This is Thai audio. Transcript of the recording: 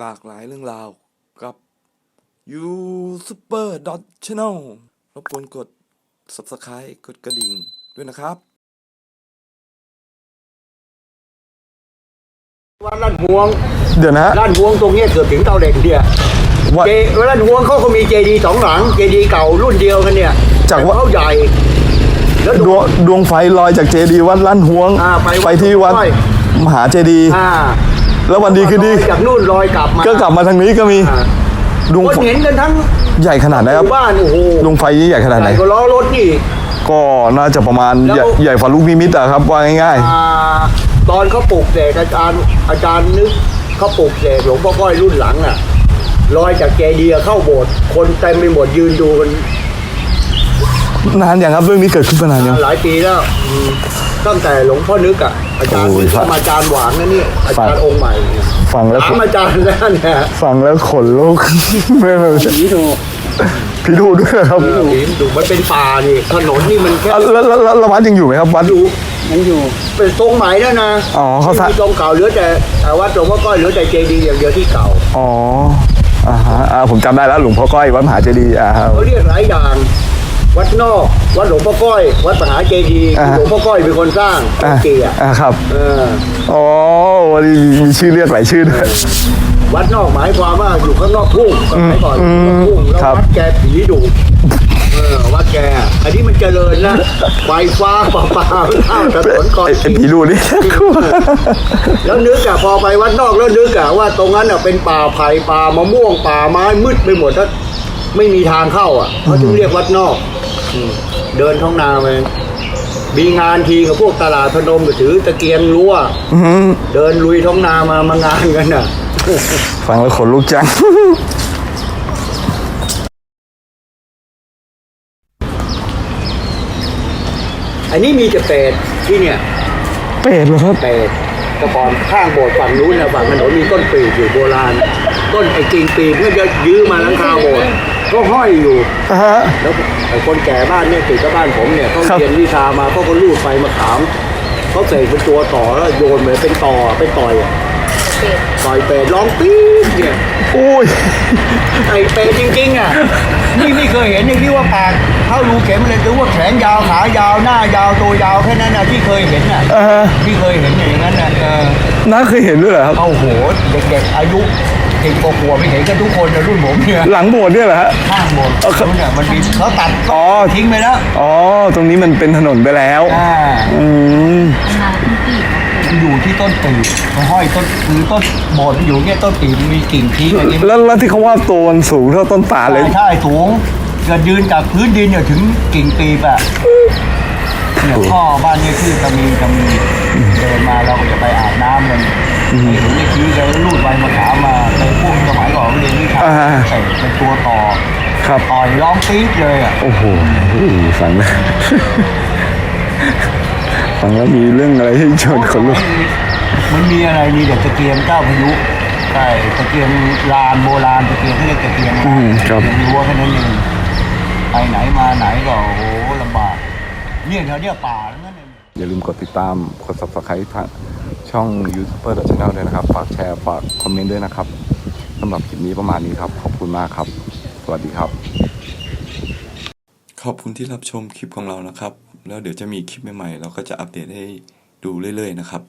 หลากหลายเรื่องราวกับ You Super Dot Channel รบกวนกด Subscribe กดกระดิ่งด้วยนะครับวัดลาดหวงเดี๋ยวนะฮะลาดหวงตรงเนี้ยเกือบถึงเตาเด็กเนี่ยว่าเจลาดหวงเขาก็มีเจดีย์สองหลังเจดีย์เก่ารุ่นเดียวกันเนี่ยจากว่าแต่เขาใหญ่ แล้วดดูวงดวงไฟลอยจากเจดีย์วัดลั่นหวง อ่าไปวัดไปที่วัด ห้วย มหาเจดีย์ อ่า แล้ววันดีคือดี จากนู่นลอยกลับมาก็กลับมาทางนี้ก็มีอ่าดวงคนไฟเห็นกันทั้งใหญ่ขนาดไหนหครับมู่บ้านโอ้โหดวงไฟนี้ใหญ่ขนาดใหไหนญ่กว่าล้อรถนี่ ก็น่าจะประมาณแล้ว ใหญ่ใหญ่ฝ่าลูกนิมิตอะครับว่าง่าย อ่าตอนเขาปลูกเสกอาจารย์อาจารย์นึกเขาปลูกเสกหลวงพ่อก้อยรุ่นหลังอะลอยจากเจดีย์เข้าโบสถ์คนเต็มไปหมดยืนดูกันๆ นานอย่างครับเรื่องนี้เกิดขึ้นมานานยังหลายปีแล้วอืมตั้งแต่หลวงพ่อนึกอะ อาจารย์โอ้ยนึกครับอาจารย์หวางนะนี่อาจารฟัย์งองค์ใหม่เนี่ยฟังแล้วถามอาจารย์แล้วเนี่ยฟังแล้วขนลุกไม่ไม่ผีดูพี่ดูด้วยครับผีดูมันเป็นป่านี่ถนนนี่มันแค่อะแล้วแล้วแล้วแล้ววัดยังอยู่ไหมครับวัดอยู่ยังอยู่เป็นทรงใหม่แล้วนะอ๋อเขาสร้างไม่มีทรงเก่าเหลือแต่แต่วัดหลวงพ่อก้อยเหลือแต่เจดีย์อย่างเดียวที่เก่าอ๋ออ่าฮะอ่าผมจำได้แล้วหลวงพ่อก้อยวัดมหาเจดีย์อ่าครับเขาเรียกหลายอย่าง วัดนอก วัดหลวงพ่อก้อย วัดมหาเจดีย์อ่า หลวงพ่อก้อยเป็นคนสร้างอ่าเกียรติอ่าครับ เออ อ๋อวันนี้มีชื่อเรียกหลายชื่อด้วย วัดนอกหมายความว่าอยู่ข้างนอกทุ่งสมัยก่อนอยู่ข้างนอกทุ่งแล้วครับ วัดแกผีดุเออวัดแก อันนี้มันเจริญนะไฟฟ้าป่าป่าข้าวถนนก่อนไอ้ไอ้ผีดูนี่แล้วนึกอะพอไปวัดนอกแล้วนึกอะว่าตรงนั้นอะเป็นป่าไผ่ป่ามะม่วงป่าไม้มืดไปหมดแล้วไม่มีทางเข้าอะเขาจึงเรียกวัดนอกอืม เดินท้องนาไปมีงานทีกับพวกตลาดพนมก็ถือตะเกียงรั้วอื้อหือเดินลุยท้องนามามางานกันน่ะ ฟังแล้วขนลุกจัง อันนี้มีแต่เป็ดที่เนี่ยเป็ดเหรอครับ เป็ดกระปอนข้างโบสถ์ฝั่งนู้นนะฝั่งถนนมีต้นปีกอยู่โบราณ ต้นไอ้กิ่งปีกมันจะยื้อมาหลังคาโบสถ์ ก็ห้อยอยู่ อ่าฮะ แล้วไอ้คนแก่บ้านเนี่ยติดกับบ้านผมเนี่ยเขาครับเรียนวิชามาเขาก็ลูดไฟมาขามเขาเสกเป็นตัวต่อแล้วโยนเหมือนเป็นต่อเป็นต่อยอะต่อยเป็ดร้องปี๊ดเนี่ยอุ้ย ไอ้เป็ดจริงๆอะนี่ไม่เคยเห็นอย่างที่ว่าปากเข้ารูเข็มเลยหรือว่าแขนยาวขายาวหน้ายาวตัวยาวแค่นั้นนะที่เคยเห็นอะอ่าฮะ ที่เคยเห็นอย่างนั้นน่ะเออ น้าเคยเห็นด้วยเหรอครับ เอาโหเด็กๆอายุ สิบกว่าขวบไปเห็นกันทุกคนนะรุ่นผมเนี่ยหลังโบสถ์เนี่ยเหรอฮะ ข้างบนเอาครับนู้นเนี่ยมันมีเขาตัดอ๋อ ทิ้งไปแล้วอ๋อ ตรงนี้มันเป็นถนนไปแล้ว อ่าอืมอยู่ที่ต้นปีบมันห้อยต้นคือต้นโบสถ์มันอยู่เนี่ยต้นปีบมันมีกิ่งทิ้งอย่างนี้แล้วแล้วที่เขาว่าตัวมันสูงเท่าต้นตาลเลย ใช่สูงเกิดยืนจากพื้นดินเนี่ยถึงกิ่งปีบอะเนี่ยพ่อบ้านเนี่ยชื่อตะมีตะมีเดินมาเราก็จะไปอาบน้ำกันไปเห็ นไอ้ชี้แกลูดใบมะขามมาในพวกสมัยก่อนเรียนวิชาอ่าใส่เป็นตัวต่อครับต่อยร้องปี๊ดเลยอะโอ้โหฟังแล้วฟังแล้วมีเรื่องอะไรให้ชวนขนลุกมันมีอะไรมีแต่ตะเกียงเจ้าพายุใช่ตะเกียงลานโบราณตะเกียงเขาเรียกตะเกียงอืลานมครับตะเกียงรั้วแค่นั้นเองไปไหนมาไหนก็โอ้โหลำบากเนี่ยแถวเนี้ยป่าทั้งนั้นเลยอย่าลืมกดติดตามกด subscribe ทาง ช่อง YouTuber Channel ด้วยนะครับ ฝากแชร์ ฝากคอมเมนต์ด้วยนะครับสำหรับคลิปนี้ประมาณนี้ครับ ขอบคุณมากครับ สวัสดีครับ ขอบคุณที่รับชมคลิปของเรานะครับ แล้วเดี๋ยวจะมีคลิปใหม่ๆ เราก็จะอัปเดตให้ดูเรื่อยๆนะครับ